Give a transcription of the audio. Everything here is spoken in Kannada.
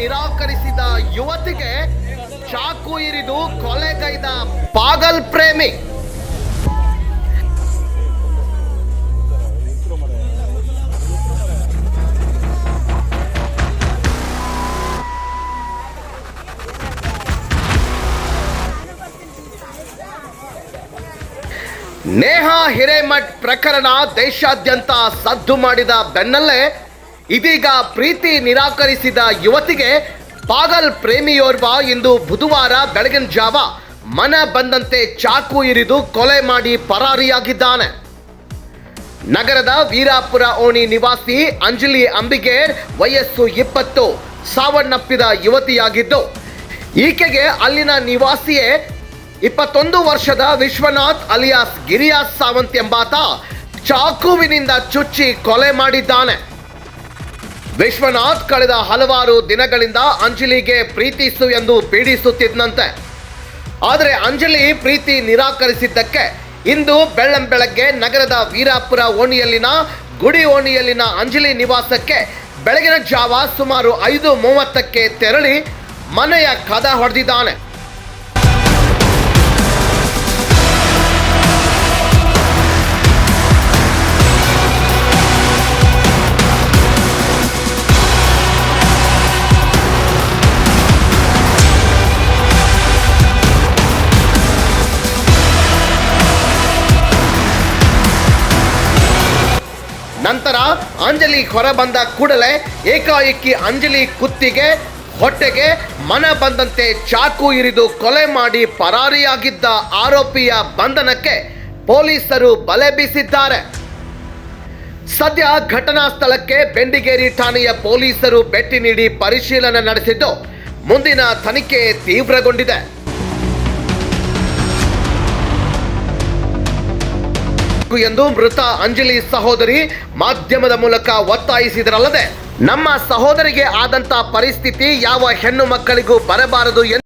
ನಿರಾಕರಿಸಿದ ಯುವತಿಗೆ ಚಾಕು ಇರಿದು ಕೊಲೆಗೈದ ಪಾಗಲ್ ಪ್ರೇಮಿ. ನೇಹಾ ಹಿರೇಮಠ್ ಪ್ರಕರಣ ದೇಶಾದ್ಯಂತ ಸದ್ದು ಮಾಡಿದ ಬೆನ್ನಲ್ಲೇ ಇದೀಗ ಪ್ರೀತಿ ನಿರಾಕರಿಸಿದ ಯುವತಿಗೆ ಪಾಗಲ್ ಪ್ರೇಮಿಯೋರ್ವ ಇಂದು ಬುಧವಾರ ಬೆಳಗಿನ ಜಾವ ಮನ ಬಂದಂತೆ ಚಾಕು ಇರಿದು ಕೊಲೆ ಮಾಡಿ ಪರಾರಿಯಾಗಿದ್ದಾನೆ. ನಗರದ ವೀರಾಪುರ ಓಣಿ ನಿವಾಸಿ ಅಂಜಲಿ ಅಂಬಿಗೇರ್ ವಯಸ್ಸು ಇಪ್ಪತ್ತು, ಸಾವನ್ನಪ್ಪಿದ ಯುವತಿಯಾಗಿದ್ದು, ಈಕೆಗೆ ಅಲ್ಲಿನ ನಿವಾಸಿಯೇ ಇಪ್ಪತ್ತೊಂದು ವರ್ಷದ ವಿಶ್ವನಾಥ್ ಅಲಿಯಾಸ್ ಗಿರಿಯಾಸ್ ಸಾವಂತ್ ಎಂಬಾತ ಚಾಕುವಿನಿಂದ ಚುಚ್ಚಿ ಕೊಲೆ ಮಾಡಿದ್ದಾನೆ. ವಿಶ್ವನಾಥ್ ಕಳೆದ ಹಲವಾರು ದಿನಗಳಿಂದ ಅಂಜಲಿಗೆ ಪ್ರೀತಿಸು ಎಂದು ಪೀಡಿಸುತ್ತಿದ್ದಂತೆ ಆದರೆ ಅಂಜಲಿ ಪ್ರೀತಿ ನಿರಾಕರಿಸಿದ್ದಕ್ಕೆ ಇಂದು ಬೆಳ್ಳಂಬೆಳಗ್ಗೆ ನಗರದ ವೀರಾಪುರ ಓಣಿಯಲ್ಲಿನ ಗುಡಿ ಓಣಿಯಲ್ಲಿನ ಅಂಜಲಿ ನಿವಾಸಕ್ಕೆ ಬೆಳಗಿನ ಜಾವ ಸುಮಾರು ಐದು ಮೂವತ್ತಕ್ಕೆ ತೆರಳಿ ಮನೆಯ ಕದ ಹೊಡೆದಿದ್ದಾನೆ. ನಂತರ ಅಂಜಲಿ ಹೊರಬಂದ ಕೂಡಲೇ ಏಕಾಏಕಿ ಅಂಜಲಿ ಕುತ್ತಿಗೆ, ಹೊಟ್ಟೆಗೆ ಮನ ಬಂದಂತೆ ಚಾಕು ಇರಿದು ಕೊಲೆ ಮಾಡಿ ಪರಾರಿಯಾಗಿದ್ದ ಆರೋಪಿಯ ಬಂಧನಕ್ಕೆ ಪೊಲೀಸರು ಬಲೆ ಬೀಸಿದ್ದಾರೆ. ಸದ್ಯ ಘಟನಾ ಸ್ಥಳಕ್ಕೆ ಬೆಂಡಿಗೇರಿ ಠಾಣೆಯ ಪೊಲೀಸರು ಭೇಟಿ ನೀಡಿ ಪರಿಶೀಲನೆ ನಡೆಸಿದ್ದು, ಮುಂದಿನ ತನಿಖೆ ತೀವ್ರಗೊಂಡಿದೆ. ಎಂದು ಮೃತ ಅಂಜಲಿ ಸಹೋದರಿ ಮಾಧ್ಯಮದ ಮೂಲಕ ಒತ್ತಾಯಿಸಿದರಲ್ಲದೆ, ನಮ್ಮ ಸಹೋದರಿಗೆ ಆದಂತ ಪರಿಸ್ಥಿತಿ ಯಾವ ಹೆಣ್ಣು ಮಕ್ಕಳಿಗೂ ಬರಬಾರದು ಎಂದು